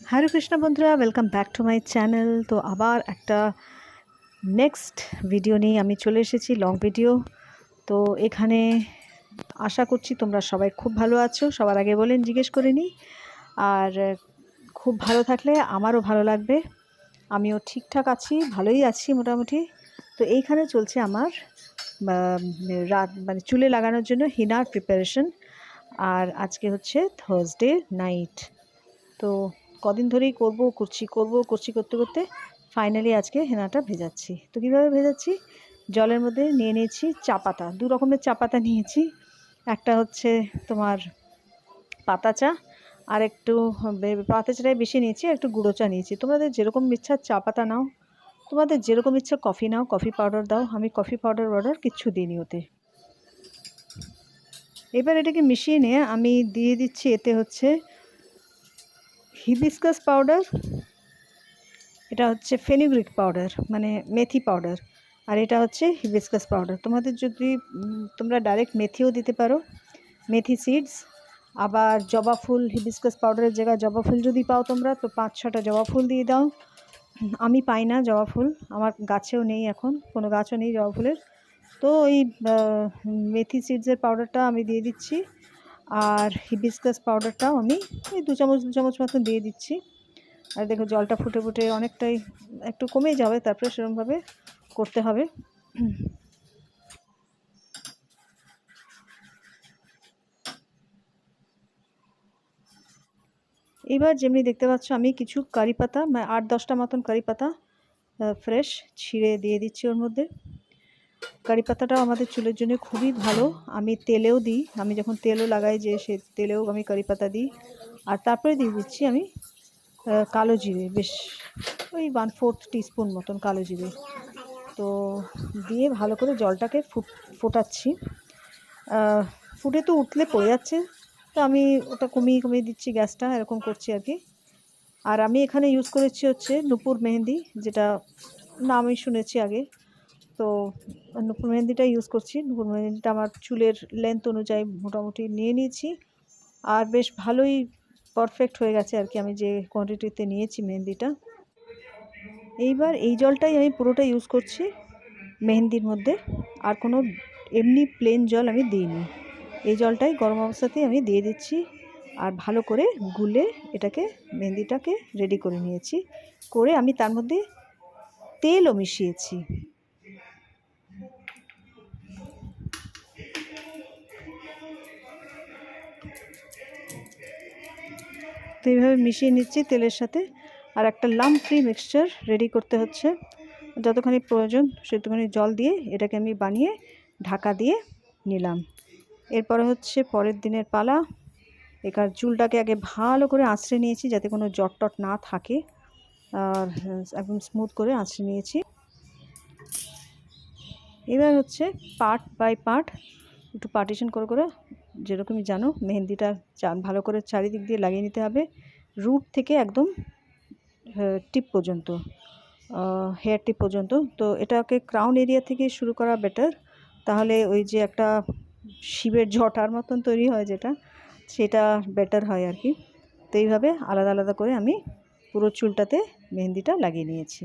হরে কৃষ্ণ বন্ধুরা welcome back to my channel তো আবার একটা নেক্সট ভিডিও নিয়ে আমি চলে এসেছি লং ভিডিও তো এখানে আশা করছি তোমরা সবাই খুব ভালো আছো, সবার আগে বলেন, জিজ্ঞেস করে নিই। আর খুব ভালো থাকলে আমারও ভালো লাগবে, আমিও ঠিকঠাক আছি, ভালোই আছি মোটামুটি। তো এইখানে চলছে আমার রাত মানে চুলে লাগানোর জন্য হিনার প্রিপারেশন আর আজকে হচ্ছে থার্সডে নাইট তো কদিন ধরেই করব করছি করব করছি করতে করতে ফাইনালি আজকে হেনাটা ভেজাচ্ছি। তো কীভাবে ভেজাচ্ছি? জলের মধ্যে নিয়ে নিয়েছি চা পাতা, দু রকমের চা পাতা নিয়েছি। একটা হচ্ছে তোমার পাতা চা, আর একটু পাতা চাটাই বেশি নিয়েছি একটু গুঁড়ো চা নিয়েছি। তোমাদের যেরকম ইচ্ছা চা পাতা নাও। তোমাদের যেরকম ইচ্ছা কফি নাও, কফি পাউডার দাও, আমি কফি পাউডার অর্ডার কিচ্ছু দিইনি ওতে। এবার এটাকে মিশিয়ে নিয়ে আমি দিয়ে দিচ্ছি, এতে হচ্ছে হিবিস্কাস পাউডার এটা হচ্ছে ফেনিগ্রিক পাউডার মানে মেথি পাউডার আর এটা হচ্ছে হিবিস্কাস পাউডার তোমাদের যদি তোমরা ডাইরেক্ট মেথিও দিতে পারো মেথি সিডস আবার জবা ফুল হিবিস্কাস পাউডারের জায়গায় জবা ফুল যদি পাও তোমরা তো পাঁচ ছটা জবা ফুল দিয়ে দাও। আমি পাই না জবা ফুল আমার গাছেও নেই এখন কোনো গাছও নেই জবা ফুলের। তো ওই মেথি সিডসের পাউডারটা আমি দিয়ে দিচ্ছি। আর হিবিস্কাস পাউডারটাও আমি ওই দু চামচ দু চামচ মতন দিয়ে দিচ্ছি। আর দেখো জলটা ফুটে ফুটে অনেকটাই একটু কমেই যাবে, তারপরে সেরকমভাবে করতে হবে। এবার যেমনি দেখতে পাচ্ছ, আমি কিছু কারি পাতা মানে আট, দশটা মতন কারি পাতা ফ্রেশ ছিঁড়ে দিয়ে দিচ্ছি ওর মধ্যে। কারি পাতাটাও আমাদের চুলের জন্য খুবই ভালো। আমি তেলেও দিই। আমি যখন তেলও লাগাই যে সে তেলেও আমি কারি পাতা দিই। আর তারপরে দিয়ে দিচ্ছি আমি কালো জিরে। বেশ, ওই ওয়ান ফোর্থ টিস্পুন মতন কালো জিরে। তো দিয়ে ভালো করে জলটাকে ফুট, ফোটাচ্ছি। ফুটে তো উঠলে পড়ে যাচ্ছে। তো আমি ওটা কমিয়ে কমিয়ে দিচ্ছি গ্যাসটা, এরকম করছি আর কি। আর আমি এখানে ইউজ করেছি হচ্ছে নুপুর মেহেন্দি, যেটা নামই শুনেছি আগে। তো নুপুর মেহেন্দিটা ইউজ করছি। নুপুর মেহেন্দিটা আমার চুলের লেন্থ অনুযায়ী মোটামুটি নিয়ে নিয়েছি। আর বেশ ভালোই পারফেক্ট হয়ে গেছে আর কি আমি যে কোয়ান্টিটিতে নিয়েছি মেহেন্দিটা। এইবার এই জলটাই আমি পুরোটা ইউজ করছি মেহেন্দির মধ্যে। আর কোনো এমনি প্লেন জল আমি দিইনি। এই জলটাই গরম অবস্থাতেই আমি দিয়ে দিচ্ছি। আর ভালো করে গুলে এটাকে, মেহেন্দিটাকে রেডি করে নিয়েছি। করে আমি তার মধ্যে তেলও মিশিয়েছি। তো এইভাবে মিশিয়ে নিচ্ছি তেলের সাথে। আর একটা লাম ফ্রি মিক্সচার রেডি করতে হচ্ছে। যতখানি প্রয়োজন সেটুখানি জল দিয়ে এটাকে আমি বানিয়ে ঢাকা দিয়ে নিলাম। এরপরে হচ্ছে পরের দিনের পালা। এখার চুলটাকে আগে ভালো করে আঁচড়ে নিয়েছি যাতে কোনো জট টট না থাকে। আর, একদম স্মুথ করে আঁচড়ে নিয়েছি। এবার হচ্ছে পার্ট বাই পার্ট একটু পার্টিশন করে করে যেরকমই জানো, মেহেন্দিটা ভালো করে চারিদিক দিয়ে লাগিয়ে নিতে হবে। রুট থেকে একদম টিপ পর্যন্ত হেয়ার টিপ পর্যন্ত। তো এটাকে ক্রাউন এরিয়া থেকে শুরু করা বেটার তাহলে ওই যে একটা শিবের জটার মতন তৈরি হয় যেটা, সেটা বেটার হয় আর কি। তো এইভাবে আলাদা আলাদা করে আমি পুরো চুলটাতে মেহেন্দিটা লাগিয়ে নিয়েছি।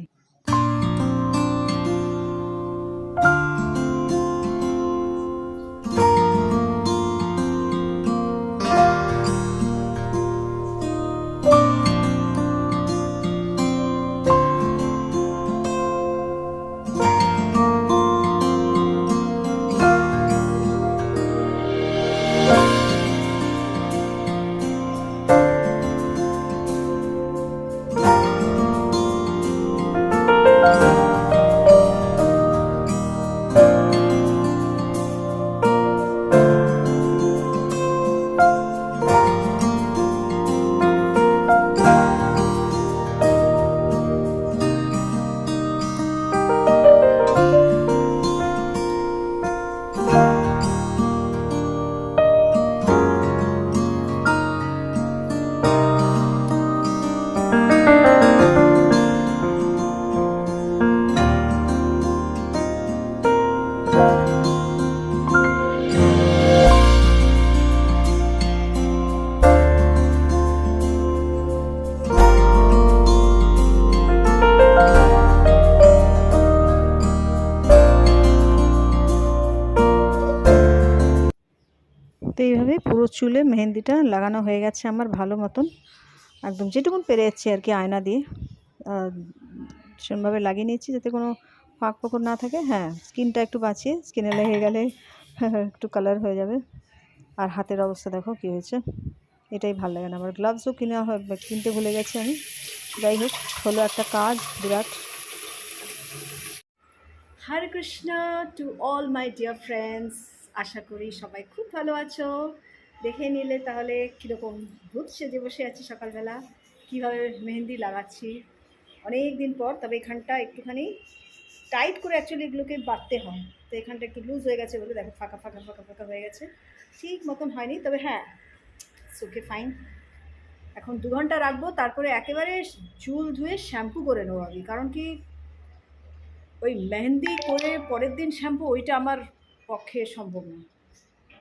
পুরো চুলে মেহেন্দিটা লাগানো হয়ে গেছে আমার ভালো মতন। একদম যেটুকুন পেরে যাচ্ছি আর কি আয়না দিয়ে। সেরকমভাবে লাগিয়ে নিয়েছি যাতে কোনো ফাঁক ফোকর না থাকে। হ্যাঁ স্কিনটা একটু বাঁচিয়ে, স্কিনে লেগে গেলে একটু কালার হয়ে যাবে। আর হাতের অবস্থা দেখো কী হয়েছে। এটাই ভালো লাগে না। আমার গ্লাভসও কিনা কিনতে ভুলে গেছি আমি। যাই হোক, হলো একটা কাজ, বিরাট। Hare Krishna to all my dear friends আশা করি সবাই খুব ভালো আছো। দেখে নিলে তাহলে কীরকম ভূত সেজে বসে আছি সকালবেলা, কীভাবে মেহেন্দি লাগাচ্ছি। অনেক দিন পর, তবে এখানটা একটুখানি টাইট করে অ্যাকচুয়ালি এগুলোকে বাঁধতে হয়। তো এখানটা একটু লুজ হয়ে গেছে বলে দেখো, ফাঁকা ফাঁকা ফাঁকা ফাঁকা হয়ে গেছে। ঠিক মতন হয়নি, তবে হ্যাঁ ওকে ফাইন এখন দু ঘণ্টা রাখব, তারপরে একেবারে চুল ধুয়ে শ্যাম্পু করে নেব আমি। কারণ কি, ওই মেহেন্দি করে পরের দিন শ্যাম্পু, ওইটা আমার পক্ষে সম্ভব না।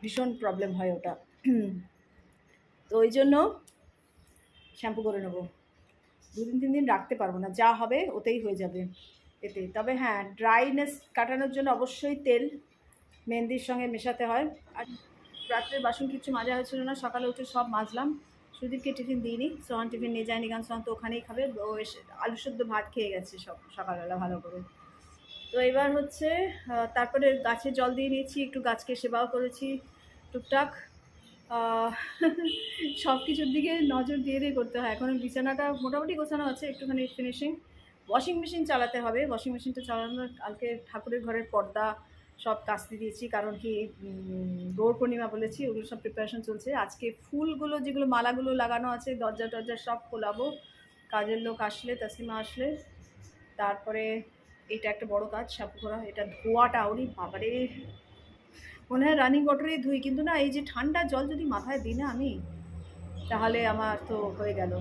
ভীষণ প্রবলেম হয় ওটা। তো ওই জন্য শ্যাম্পু করে নেব। দুদিন, তিন দিন রাখতে পারব না। যা হবে ওতেই হয়ে যাবে এতে। তবে হ্যাঁ ড্রাইনেস কাটানোর জন্য অবশ্যই তেল মেহেন্দির সঙ্গে মেশাতে হয়। আর রাত্রের বাসন কিছু মাজা হয়েছিল না, সকালে উঠে সব মাজলাম। সুদীপকে টিফিন দিইনি, সোহান টিফিন নিয়ে যায়নি কারণ সোহান তো ওখানেই খাবে। ও এসে আলু সেদ্ধ ভাত খেয়ে গেছে সব সকালবেলা ভালো করে। তো এবার হচ্ছে তারপরে গাছে জল দিয়ে নিয়েছি, একটু গাছকে সেবাও করেছি, টুকটাক। সব কিছুর দিকে নজর দিয়ে দিয়ে করতে হয়। এখন বিছানাটা মোটামুটি গোছানো আছে, একটুখানি ফিনিশিং ওয়াশিং মেশিন চালাতে হবে। ওয়াশিং মেশিনটা চালানোর কালকে ঠাকুরের ঘরের পর্দা সব কাচতে দিয়েছি, কারণ কি গৌর পূর্ণিমা বলেছি, ওগুলো সব প্রিপারেশন চলছে। আজকে ফুলগুলো, যেগুলো মালাগুলো লাগানো আছে দরজা টরজা সব খোলাবো। কাজের লোক আসলে, তাসলিমা আসলে। তারপরে এটা একটা বড় কাজ শ্যাম্পু করা এটা ধোয়াটা ওরই বাবারে। মনে হয় রানিং ওয়াটারেই ধুই, কিন্তু না, এই যে ঠান্ডা জল যদি মাথায় দিই না আমি, তাহলে আমার তো হয়ে গেল।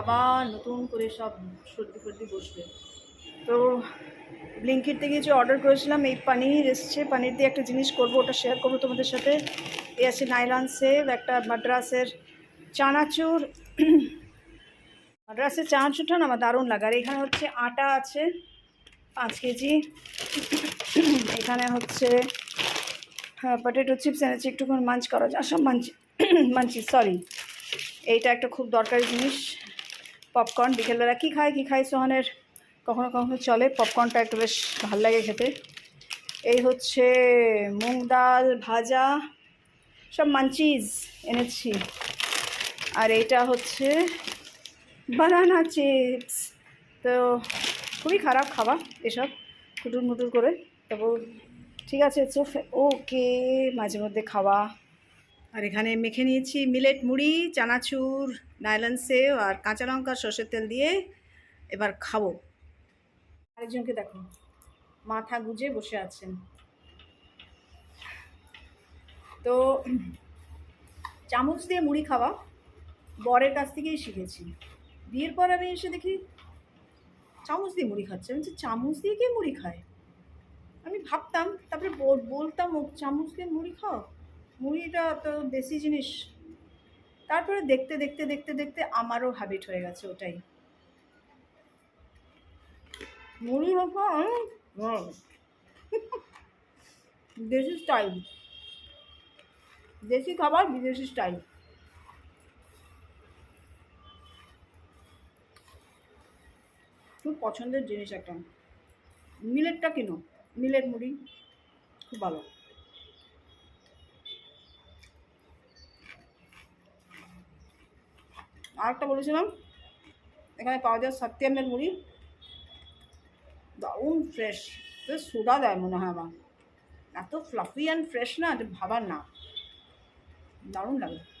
আবার নতুন করে সব সর্দি ফর্দি বসবে। তো ব্লিঙ্কিট থেকে যে অর্ডার করেছিলাম, এই পানির এসছে, পানির দিয়ে একটা জিনিস করব, ওটা শেয়ার করব তোমাদের সাথে। এ আছে নাইলন সেভ একটা মাদ্রাসের চানাচুর। মাদ্রাসের চানাচুরটা না আমার দারুণ লাগে। আর এখানে হচ্ছে আটা আছে। পাঁচ কেজি। এখানে হচ্ছে হ্যাঁ পটেটো চিপস এনেছি, একটুখানি মাঞ্চ করা যায়। সব মাঞ্চি মাঞ্চি সরি এইটা একটা খুব দরকারি জিনিস। পপকর্ন বিকেলবেলা কী খায় কী খায় সোহানের? কখনো কখনো চলে পপকর্নটা একটু বেশ ভালো লাগে খেতে। এই হচ্ছে, মুগ ডাল, ভাজা, সব মাঞ্চিজ এনেছি। আর এইটা হচ্ছে বানানা চিপস তো খুবই খারাপ খাবার এসব, কুটুর মুটুর করে। তারপর ঠিক আছে ইটস ওকে, মাঝে মধ্যে খাওয়া। আর এখানে মেখে নিয়েছি মিলেট মুড়ি, চানাচুর, নাইলন সেও আর কাঁচা লঙ্কা, সর্ষের তেল দিয়ে এবার খাব। আরেকজনকে দেখো, মাথা গুজে বসে আছেন। তো চামচ দিয়ে মুড়ি খাওয়া, বরের কাছ থেকেই শিখেছি। বিয়ের পর আমি এসে দেখি চামচ দিয়ে মুড়ি খাচ্ছে। আমি চামচ দিয়ে কে মুড়ি খায়? আমি ভাবতাম, তারপরে বল- বলতাম, ও, চামচ দিয়ে মুড়ি খাও? মুড়িটা তো দেশি জিনিস। তারপরে দেখতে দেখতে দেখতে দেখতে আমারও হ্যাবিট হয়ে গেছে ওটাই। মুড়ি দেশি স্টাইল দেশি খাবার, বিদেশি স্টাইল খুব পছন্দের জিনিস একটা। মিলেটটা কিনো? মিলেট মুড়ি। খুব ভালো। আরেকটা বলেছিলাম, এখানে পাওয়া যায় সত্যিয়ামের মুড়ি। দারুণ ফ্রেশ সোডা দেয় মনে হয় আমার। এত ফ্লাফি অ্যান্ড ফ্রেশ না যে ভাবার না। দারুণ লাগে।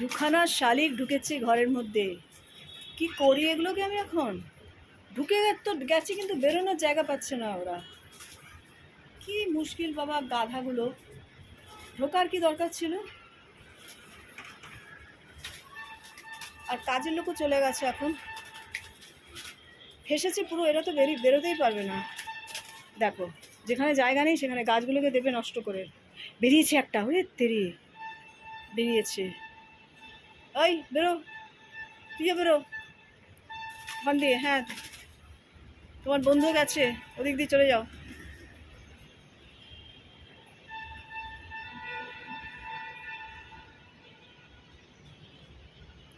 দুখানা শালিক ঢুকেছে ঘরের মধ্যে। কি করি এগুলোকে আমি এখন? ঢুকে তো গেছে কিন্তু বেরোনোর জায়গা পাচ্ছে না ওরা। কি মুশকিল বাবা গাধাগুলো। ঢোকার কি দরকার ছিল? আর কাজের লোকও চলে গেছে এখন। ফেসেছে পুরো, এরা তো বেরিয়ে বেরোতেই পারবে না। দেখো, যেখানে জায়গা নেই সেখানে গাছগুলোকে দেবে নষ্ট করে। বেরিয়েছে একটা ওরে তেরি। বেরিয়েছে। ওই বেরো। তুইও বেরো। ওখান দিয়ে হ্যাঁ। তোমার বন্ধু গেছে, ওদিক দিয়ে চলে যাও।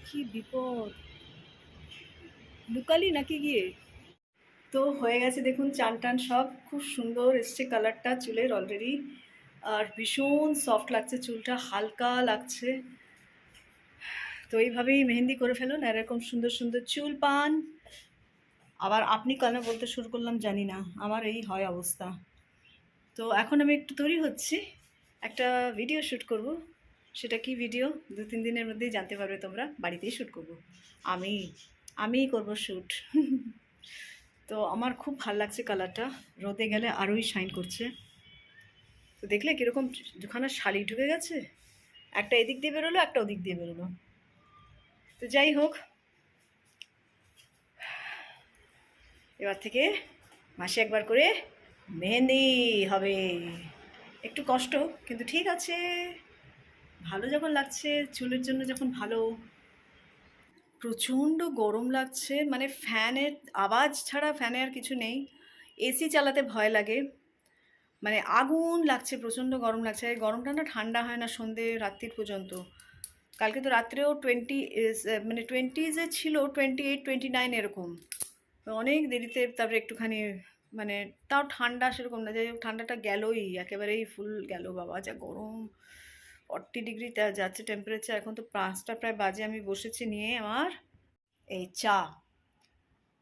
কি বিপদ। লুকালি নাকি গিয়ে? তো হয়ে গেছে দেখুন, চান টান সব। খুব সুন্দর এসছে কালারটা চুলের অলরেডি আর ভীষণ সফট লাগছে চুলটা, হালকা লাগছে। তো এইভাবেই মেহেন্দি করে ফেলুন আর এরকম সুন্দর সুন্দর চুল পান। আবার আপনি কেন বলতে শুরু করলাম জানি না, আমার এই হয় অবস্থা। তো এখন আমি একটু তৈরি হচ্ছি, একটা ভিডিও শ্যুট করব। সেটা কি ভিডিও দু তিন দিনের মধ্যেই জানতে পারবে তোমরা, বাড়িতেই শ্যুট করব। আমি, আমিই করব শ্যুট তো আমার খুব ভালো লাগছে কালারটা রোদে গেলে আরোই শাইন করছে। তো দেখলে কীরকম দুখানা শাড়ি ঢুকে গেছে, একটা এদিক দিয়ে বেরোলো, একটা ওদিক দিয়ে বেরোলো। তো যাই হোক। এবার থেকে মাসে একবার করে মেহেন্দি হবে। একটু কষ্ট, কিন্তু ঠিক আছে। ভালো যখন লাগছে, চুলের জন্য যখন ভালো। প্রচণ্ড গরম লাগছে মানে ফ্যানের আওয়াজ ছাড়া ফ্যানে আর কিছু নেই। এসি চালাতে ভয় লাগে। মানে আগুন লাগছে, প্রচণ্ড গরম লাগছে। গরমটা না ঠান্ডা হয় না সন্ধে রাত্রির পর্যন্ত। কালকে তো রাত্রেও টোয়েন্টি মানে টোয়েন্টিজে ছিল টোয়েন্টি এইট টোয়েন্টি নাইন এরকম অনেক দেরিতে তারপরে একটুখানি মানে তাও ঠান্ডা সেরকম না, যাই ঠান্ডাটা গেলই, একেবারেই ফুল গেল, বাবা, যা গরম। ফর্টি ডিগ্রি যাচ্ছে টেম্পারেচার এখন তো পাঁচটা প্রায় বাজে, আমি বসেছি নিয়ে আমার এই চা।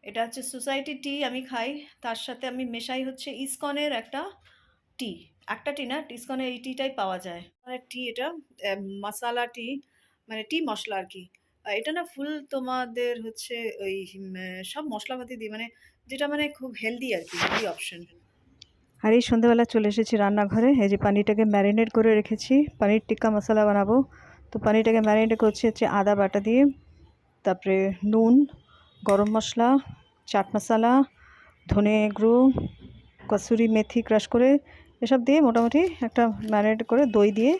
এটা হচ্ছে সোসাইটি টি আমি খাই, তার সাথে আমি মেশাই হচ্ছে ইসকনের একটা টি একটা টি না, ইসকনের এই টিটাই পাওয়া যায়। টি এটা মশালা টি মানে টি মশলা আর কি এটা না ফুল তোমাদের হচ্ছে ওই সব মশলাপাতি দিয়ে মানে যেটা মানে খুব হেলদি আর কি হেলদি অপশন আর এই সন্ধ্যেবেলা চলে এসেছি রান্নাঘরে। এই যে পানিটাকে ম্যারিনেট করে রেখেছি। পানির টিক্কা মশলা বানাবো। তো পানিটাকে ম্যারিনেট করছি হচ্ছে আদা বাটা দিয়ে। তারপরে নুন, গরম মশলা, চাট মশলা, ধনে গুঁড়ো, কসুরি মেথি ক্রাশ করে এসব দিয়ে মোটামুটি একটা ম্যারিনেট করে দই দিয়ে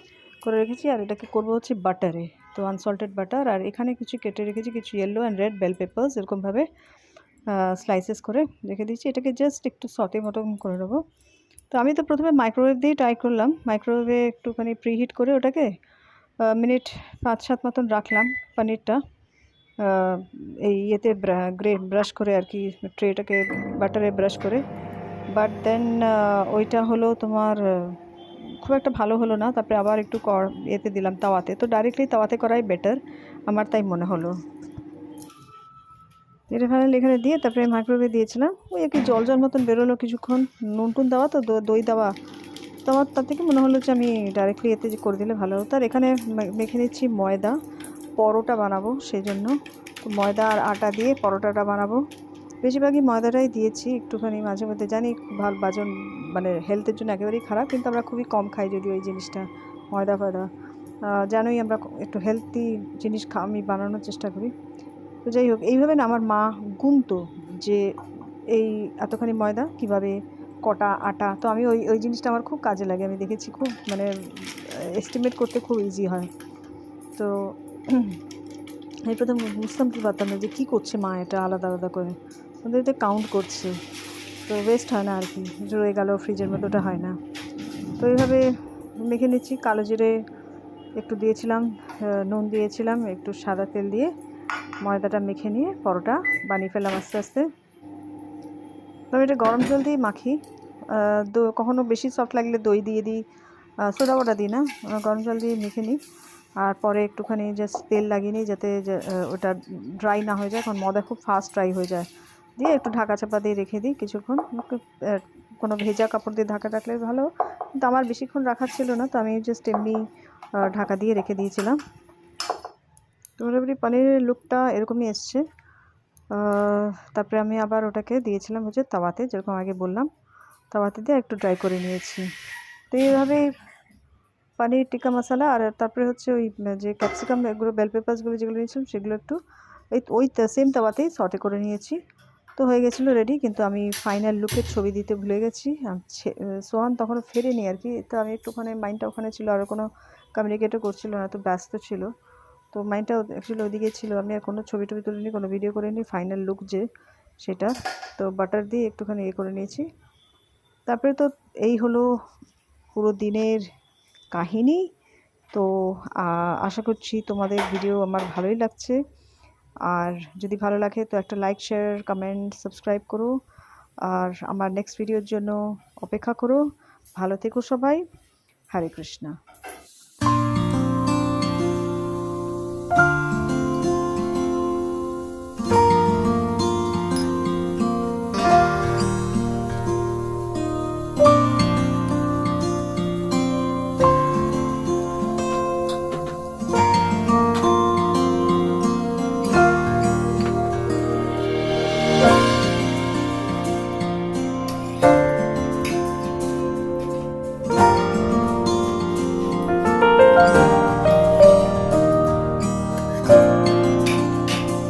করে রেখেছি। আর এটাকে করব হচ্ছে বাটারে তো আনসল্টেড বাটার আর এখানে কিছু কেটে রেখেছি, কিছু yellow and red bell peppers এরকমভাবে স্লাইসেস করে রেখে দিয়েছি। এটাকে জাস্ট একটু সতে মতন করে নেব। তো আমি তো প্রথমে মাইক্রোওয়েভ দিয়েই ট্রাই করলাম। মাইক্রোওয়েভে একটুখানি প্রিহিট করে ওটাকে মিনিট পাঁচ সাত মতন রাখলাম পনিরটা এই ইয়েতে গ্রে ব্রাশ করে আর কি ট্রেটাকে বাটারে ব্রাশ করে। বাট দেন ওইটা হলো তোমার খুব একটা ভালো হলো না, তারপরে আবার একটু কর, এতে দিলাম তাওয়াতে। তো ডাইরেক্টলি তাওয়াতে করাই বেটার আমার তাই মনে হলো। এটা এখানে দিয়ে তারপরে মাইক্রোওয়েভে দিয়েছিলাম। ওই একটু জল জল মতন বেরোলো কিছুক্ষণ নুন টুন দেওয়া তো, দই দেওয়া। তো আমার তার থেকে মনে হলো যে আমি ডাইরেক্টলি এতে করে দিলে ভালো হতো। আর এখানে মেখে নিচ্ছি ময়দা, পরোটা বানাবো সেই জন্য। তো ময়দা আর আটা দিয়ে পরোটাটা বানাবো। বেশিরভাগই ময়দাটাই দিয়েছি, একটুখানি মাঝে মধ্যে জানি ভালো বাজন মানে হেলথের জন্য একেবারেই খারাপ, কিন্তু আমরা খুবই কম খাই যদিও এই জিনিসটা, ময়দা ফয়দা। জানোই আমরা একটু হেলদি জিনিস আমি বানানোর চেষ্টা করি। তো যাই হোক, এইভাবে না আমার মা গুনতো যে এই এতখানি ময়দা কীভাবে কটা, আটা, তো আমি ওই ওই জিনিসটা আমার খুব কাজে লাগে, আমি দেখেছি খুব মানে এস্টিমেট করতে খুব ইজি হয়। তো আমি প্রথম বুঝতাম কি পারতাম না যে কী করছে মা এটা আলাদা আলাদা করে। ওদের এটা কাউন্ট করছে। তো ওয়েস্ট হয় না আর কি। রয়ে গেল ফ্রিজের মধ্যে ওটা হয় না। তো এইভাবে মেখে নিচ্ছি। কালো জিরে একটু দিয়েছিলাম নুন দিয়েছিলাম একটু সাদা তেল দিয়ে ময়দাটা মেখে নিয়ে পরোটা বানিয়ে ফেললাম আস্তে আস্তে। তো আমি এটা গরম জল দিয়ে মাখি। আহ, দো- কখনো বেশি সফট লাগলে দই দিয়ে দিই। সোডা ওটা দিই না। গরম জল দিয়ে মেখে নিই। আর পরে একটুখানি জাস্ট তেল লাগিয়ে নিই যাতে ওটা ড্রাই না হয়ে যায়। কারণ ময়দা খুব ফাস্ট ড্রাই হয়ে যায়। দিয়ে একটু ঢাকা চাপা দিয়ে রেখে দিই কিছুক্ষণ। কোনো ভেজা কাপড় দিয়ে ঢাকা রাখলে ভালো। কিন্তু আমার বেশিক্ষণ রাখার ছিল না, তো আমি জাস্ট এমনি ঢাকা দিয়ে রেখে দিয়েছিলাম। তো মোটামুটি পনিরের লুকটা এরকমই এসছে। তারপরে আমি আবার ওটাকে দিয়েছিলাম হচ্ছে তাওয়াতে, যেরকম আগে বললাম। তাওয়াতে দিয়ে একটু ড্রাই করে নিয়েছি। তো এইভাবেই পানির টিক্কা মশলা আর তারপরে হচ্ছে ওই যে ক্যাপসিকাম এগুলো বেল পেপারসগুলো যেগুলো নিয়েছিলাম, সেগুলো একটু এই, ওই সেম তাওয়াতেই শর্টে করে নিয়েছি। তো হয়ে গেছিল রেডি কিন্তু আমি ফাইনাল লুকের ছবি দিতে ভুলে গেছি। সোহান তখনও ফেরেনি আর কি। তো আমি একটুখানি মাইন্ডটা ওখানে ছিল, আর কোনো কমিউনিকেটও করছিল না, তো ব্যস্ত ছিল। তো তো মাইন্ডটা অ্যাকচুয়ালি ওদিকে ছিল। আমি আর কোনো ছবি টবি তুলিনি, কোনো ভিডিও করিনি ফাইনাল লুক যে সেটা। তো বাটার দিয়ে একটুখানি ইয়ে করে নিয়েছি। তারপরে তো এই হলো পুরো দিনের কাহিনী। তো আশা করছি তোমাদের ভিডিও আমার ভালোই লাগছে। আর যদি ভালো লাগে তো একটা লাইক শেয়ার কমেন্ট সাবস্ক্রাইব করো। আর আমার নেক্সট ভিডিওর জন্য অপেক্ষা করো। ভালো থেকো সবাই। হরে কৃষ্ণা।